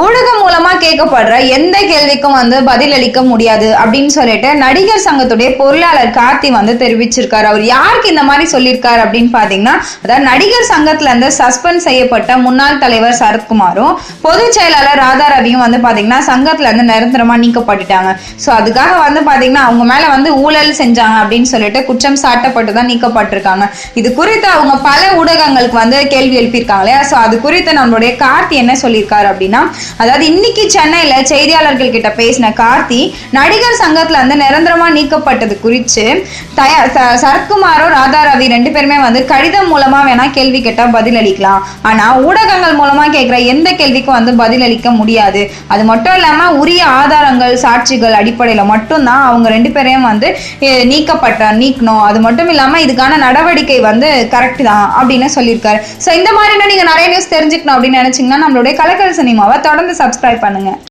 ஊடகம் மூலமா கேட்கப்படுற எந்த கேள்விக்கும் வந்து பதிலளிக்க முடியாது அப்படின்னு சொல்லிட்டு நடிகர் சங்கத்துடைய பொருளாளர் கார்த்தி வந்து தெரிவிச்சிருக்காரு. அவர் யாருக்கு இந்த மாதிரி சொல்லியிருக்காரு அப்படின்னு பாத்தீங்கன்னா அதாவது நடிகர் சங்கத்துல இருந்து சஸ்பெண்ட் செய்யப்பட்ட முன்னாள் தலைவர் சரத்குமாரும் பொதுச் செயலாளர் ராதா ரவியும் வந்து பாத்தீங்கன்னா சங்கத்துல இருந்து நிரந்தரமா நீக்கப்பட்டுட்டாங்க. சோ அதுக்காக வந்து பாத்தீங்கன்னா அவங்க மேல வந்து ஊழல் செஞ்சாங்க அப்படின்னு சொல்லிட்டு குற்றம் சாட்டப்பட்டு தான் நீக்கப்பட்டிருக்காங்க. இது குறித்து அவங்க பல ஊடகங்களுக்கு வந்து கேள்வி எழுப்பியிருக்காங்க இல்லையா? ஸோ அது குறித்து நம்மளுடைய கார்த்தி என்ன சொல்லியிருக்காரு அப்படின்னா அதாவது இன்னைக்கு சென்னையில செய்தியாளர்கள் கிட்ட பேசின கார்த்தி நடிகர் சங்கத்துல இருந்து நிரந்தரமா நீக்கப்பட்டது குறித்து சரத்குமாரோ ராதா ரவி ரெண்டு பேருமே வந்து கடிதம் மூலமா வேணா கேள்வி கேட்டா பதில் அளிக்கலாம். ஆனா ஊடகங்கள் மூலமா கேட்கிற எந்த கேள்விக்கும் வந்து பதில் அளிக்க முடியாது. அது மட்டும் இல்லாம உரிய ஆதாரங்கள் சாட்சிகள் அடிப்படையில மட்டும்தான் அவங்க ரெண்டு பேரையும் வந்து நீக்கப்பட்ட நீக்கணும். அது மட்டும் இல்லாம இதுக்கான நடவடிக்கை வந்து கரெக்ட் தான் அப்படின்னு சொல்லியிருக்காரு. ஸோ இந்த மாதிரினா நீங்க நிறைய நியூஸ் தெரிஞ்சுக்கணும் அப்படின்னு நினைச்சீங்கன்னா நம்மளுடைய கலக்கல் சினிமாவை தொடர்ந்து சப்ஸ்கிரைப் பண்ணுங்க.